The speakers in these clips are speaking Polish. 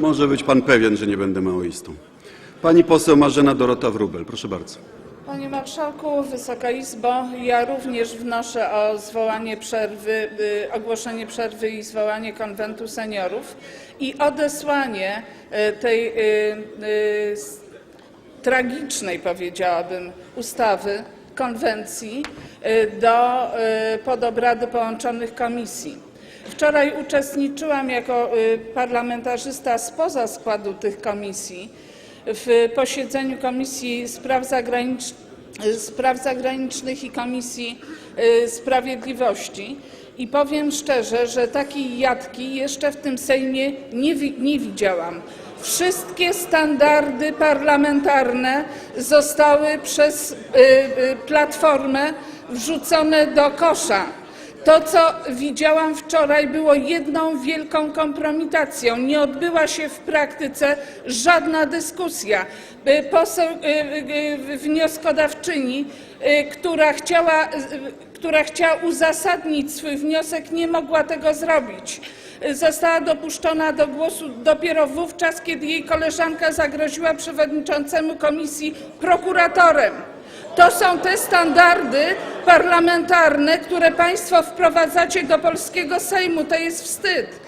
Może być pan pewien, że nie będę maoistą. Pani poseł Marzena Dorota Wróbel, proszę bardzo. Panie Marszałku, Wysoka Izbo, ja również wnoszę o zwołanie przerwy, y, ogłoszenie przerwy i zwołanie konwentu seniorów i odesłanie y, tej y, tragicznej, powiedziałabym, ustawy, konwencji do, pod obrady połączonych komisji. Wczoraj uczestniczyłam jako y, parlamentarzysta spoza składu tych komisji w posiedzeniu Komisji Spraw, Zagranicz... Spraw Zagranicznych i Komisji y, Sprawiedliwości i powiem szczerze, że takiej jadki jeszcze w tym Sejmie nie, wi- nie widziałam. Wszystkie standardy parlamentarne zostały przez y, Platformę wrzucone do kosza. To, co widziałam wczoraj, było jedną wielką kompromitacją. Nie odbyła się w praktyce żadna dyskusja. Y, Poseł, y, y, wnioskodawczyni, która chciała, która chciała uzasadnić swój wniosek, nie mogła tego zrobić. Została dopuszczona do głosu dopiero wówczas, kiedy jej koleżanka zagroziła przewodniczącemu komisji prokuratorem. To są te standardy parlamentarne, które Państwo wprowadzacie do polskiego Sejmu. To jest wstyd.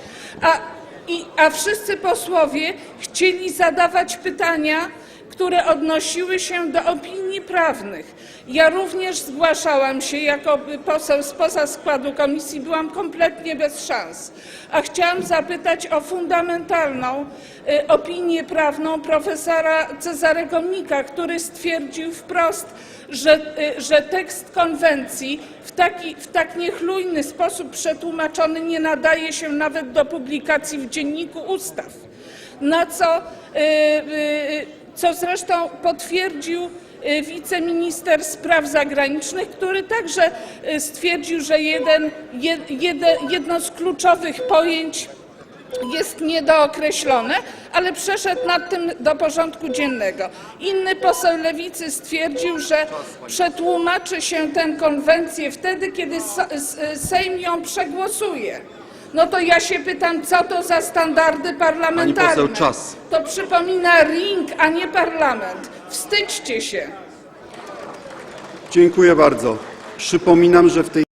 A, wszyscy posłowie chcieli zadawać pytania, które odnosiły się do opinii prawnych. Ja również zgłaszałam się jako poseł spoza składu komisji, byłam kompletnie bez szans. A chciałam zapytać o fundamentalną y, opinię prawną profesora Cezarego Mika, który stwierdził wprost, że, y, że tekst konwencji w, taki, w tak niechlujny sposób przetłumaczony nie nadaje się nawet do publikacji w Dzienniku Ustaw. Na co, y, y, co zresztą potwierdził y, wiceminister spraw zagranicznych, który także y, stwierdził, że jedno z kluczowych pojęć jest niedookreślone, ale przeszedł nad tym do porządku dziennego. Inny poseł lewicy stwierdził, że przetłumaczy się tę konwencję wtedy, kiedy Sejm ją przegłosuje. No to ja się pytam, co to za standardy parlamentarne? poseł, czas. To przypomina ring, a nie parlament. Wstydźcie się. Dziękuję bardzo. Przypominam, że w tej